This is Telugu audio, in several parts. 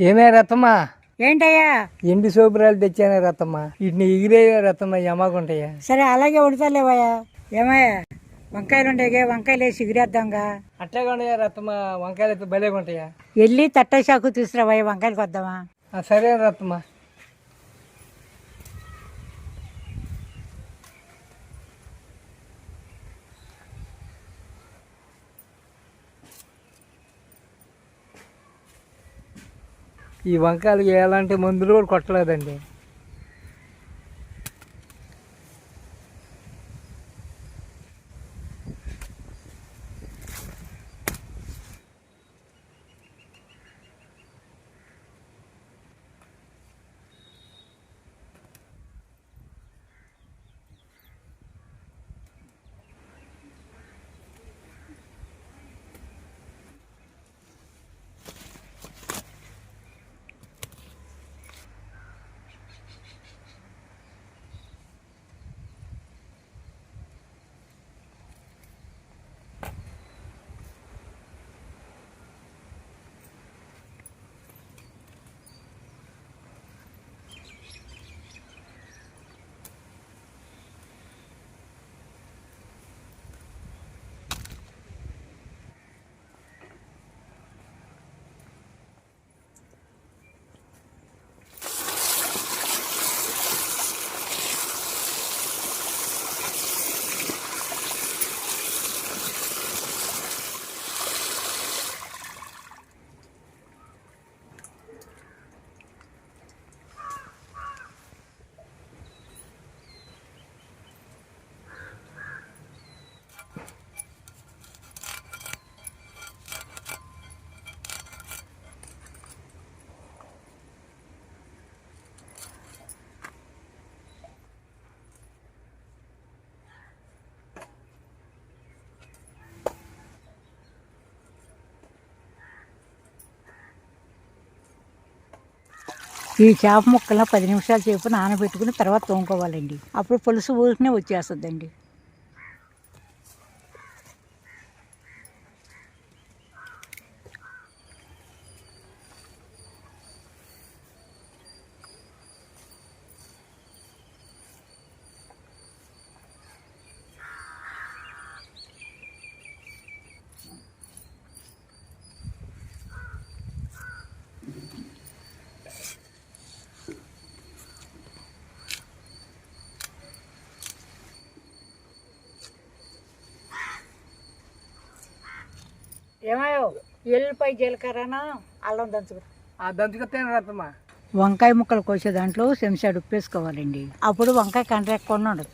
ఏమే రత్తమ్మా ఏంటయ్యా? ఎండి సోపురాలు తెచ్చానే రత్తమ్మ వీటిని ఎగిరే రత్తమ్మ యమాకుంటాయా సరే అలాగే ఉడతలేవయ్యా ఏమయ్యా వంకాయలు ఉండేగే వంకాయలు వేసి ఎగిరేద్దాంగా. ఉన్నాయా రత్తమ్మ వంకాయలు అయితే భలేగా ఉంటాయా వెళ్ళి తట్టశాకు తీసుకురావయ్యా వంకాయలకు వద్దామా? ఆ, సరే రత్తమ్మ ఈ వంకాయలు ఎలాంటి మందులు కూడా కొట్టలేదండి. ఈ చేప ముక్కలను పది నిమిషాల సేపు నానబెట్టుకుని తర్వాత తోముకోవాలండి. అప్పుడు పులుసు ఊరికనే వచ్చేస్తుందండి. ఏమయ్యో? ఎల్లిపాయ జీలకర్రను? అల్లం దంచుకు. ఆ రత్తమ్మ. వంకాయ ముక్కలు కోసే దాంట్లో చెంచాడు ఉప్పేసుకోవాలండి అప్పుడు వంకాయ కండ్రెక్కకుండా ఉండదు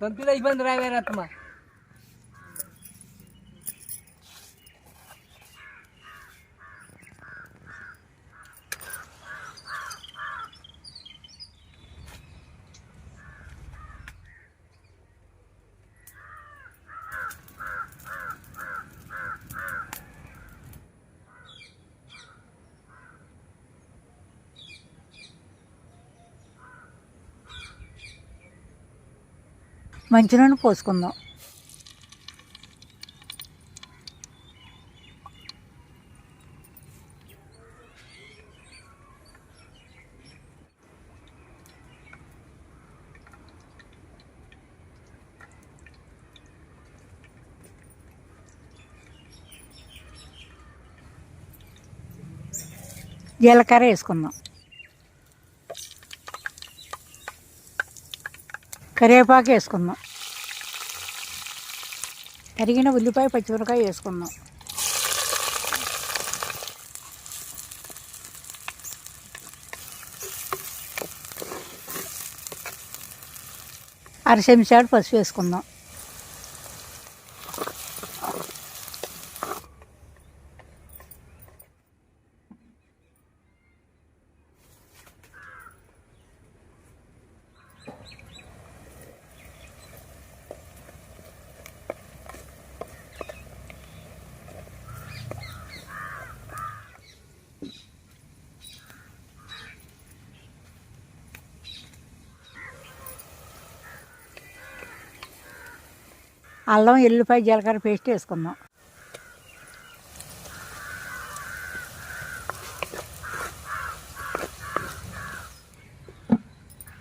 దంతులో ఇబ్బంది రావే రత్తమ్మ మంచి నూనె పోసుకుందాం. జీలకర్ర వేసుకుందాం. కరివేపాకు వేసుకుందాం. తరిగిన ఉల్లిపాయ పచ్చిమిరకాయ వేసుకుందాం. అర చెంచాడు పసుపు వేసుకుందాం. అల్లం ఎల్లిపాయ జీలకర్ర పేస్ట్ వేసుకుందాం.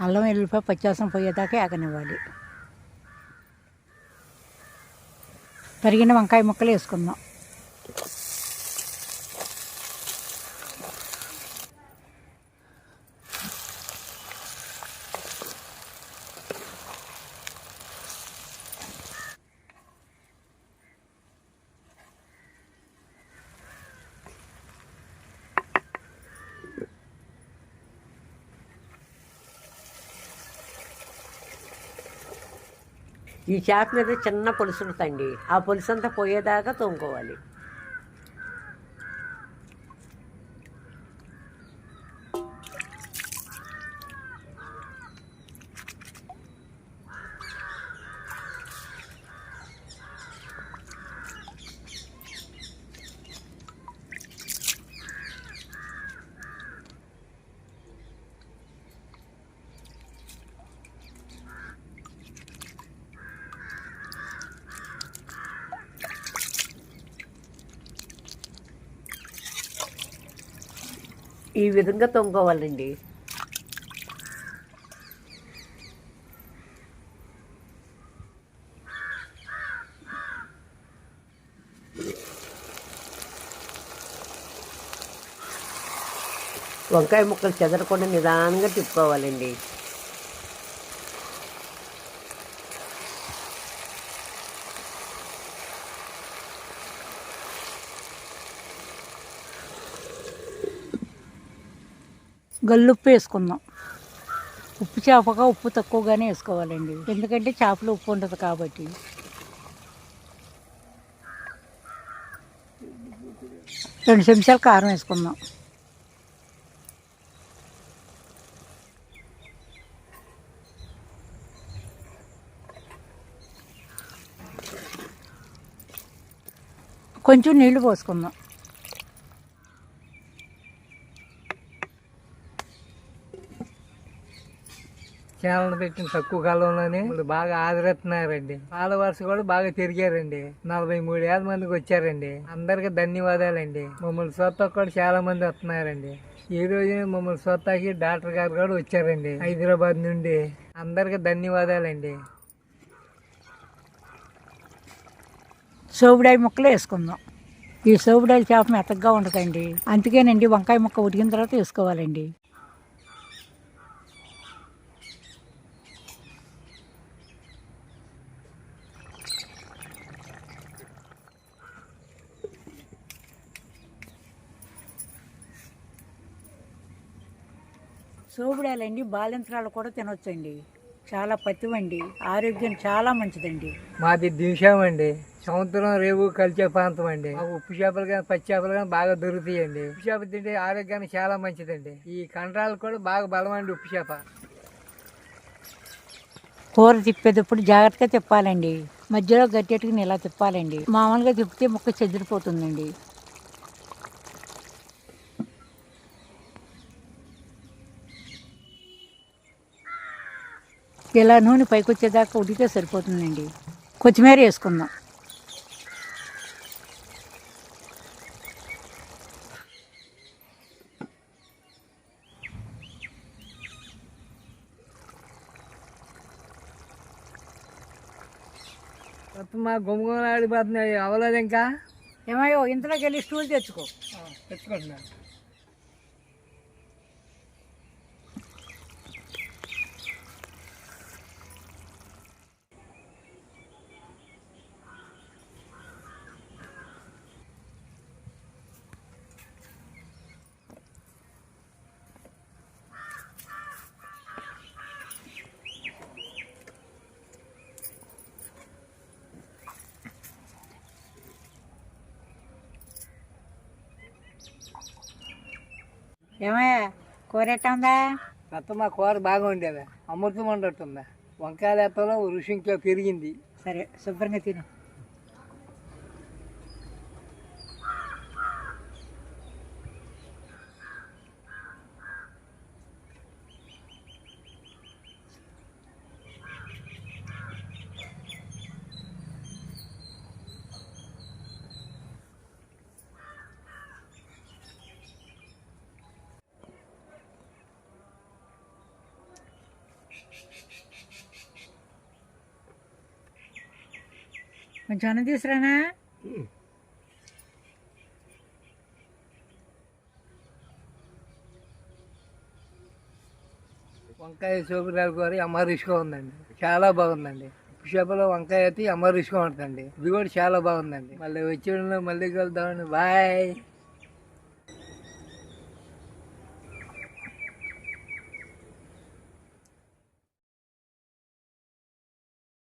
అల్లం ఎల్లిపాయ పచ్చివాసన పోయేదాకా ఏగనివ్వాలి. తరిగిన వంకాయ ముక్కలు వేసుకుందాం. ఈ చేప మీద చిన్న పులుసు ఉంటుందండి ఆ పులుసు అంతా పోయేదాకా తోముకోవాలి. ఈ విధంగా తొంగుకోవాలండి వంకాయ ముక్కలు చెదరకుండా నిదానంగా తిప్పుకోవాలండి. గల్లుప్పు వేసుకుందాం. ఉప్పు చేపగా ఉప్పు తక్కువగానే వేసుకోవాలండి. ఎందుకంటే చేపలో ఉప్పు ఉంటుంది కాబట్టి. రెండు చెంచాలు కారం వేసుకుందాం. కొంచెం నీళ్ళు పోసుకుందాం. చేలను పెట్టిన తక్కువ కాలంలోనే ఇప్పుడు బాగా ఆదరిస్తున్నారండి. ఫాలోవర్స్ కూడా బాగా తిరిగారండి నలభై మూడు వేల మందికి వచ్చారండి. అందరికి ధన్యవాదాలండి. మమ్మల్ని చూస్తా కూడా చాలా మంది వస్తున్నారండి. ఈ రోజు మమ్మల్ని సొత్తాకి డాక్టర్ గారు కూడా వచ్చారండి. హైదరాబాద్ నుండి. అందరికి ధన్యవాదాలండి. సోపుడాయి ముక్కలు వేసుకుందాం. ఈ సోపుడాయి చేప మెత్తగా ఉండకండి అందుకేనండి వంకాయ ముక్క ఉడికిన తర్వాత వేసుకోవాలండి. సోపుడాలండి బాలింతరాలు కూడా తినొచ్చండి. చాలా పత్తివండి ఆరోగ్యం చాలా మంచిదండి. మాది దింశాం అండి సంవత్సరం రేవు కలిసే ప్రాంతం అండి మాకు ఉప్పు చేపలు కానీ పచ్చి చేపలు కానీ బాగా దొరుకుతాయండి. ఉప్పు చేప తింటే ఆరోగ్యానికి చాలా మంచిదండి. ఈ కండరాలు కూడా బాగా బలం అండి ఉప్పు చేప. కూర తిప్పేటప్పుడు జాగ్రత్తగా తిప్పాలండి. మధ్యలో గట్టెట్టుకుని ఇలా తిప్పాలండి. మామూలుగా తిప్పితే ముక్క చెదిరిపోతుందండి. ఇలా నూనె పైకి వచ్చేదాకా ఉడికితే సరిపోతుందండి. కొత్తిమీర వేసుకుందాం. మొత్తం మా గుమ్మగుమ్మలు ఆడిపోతున్నాయి అవ్వలేదు ఇంకా ఏమయ్యో ఇంతలోకి వెళ్ళి స్టూల్ తెచ్చుకో. తెచ్చుకుంటున్నా. ఏమయ్యా కూర ఎట్టా అత్తమ్మ కూర బాగా ఉండేదా అమృతం ఉండట్టుందా వంకాయ లేపలో రుషింట్లో పెరిగింది సరే శుభ్రంగా తిను. కొంచెం అన్నం తీసురానా వంకాయ సోపురాల కూర అమరుషిగా ఉందండి. చాలా బాగుందండి. చేపలో వంకాయ అయితే అమరుషిగా ఉంటుందండి. ఇది కూడా చాలా బాగుందండి. మళ్ళీ వచ్చి మళ్ళీ కలుద్దామండి. బాయ్.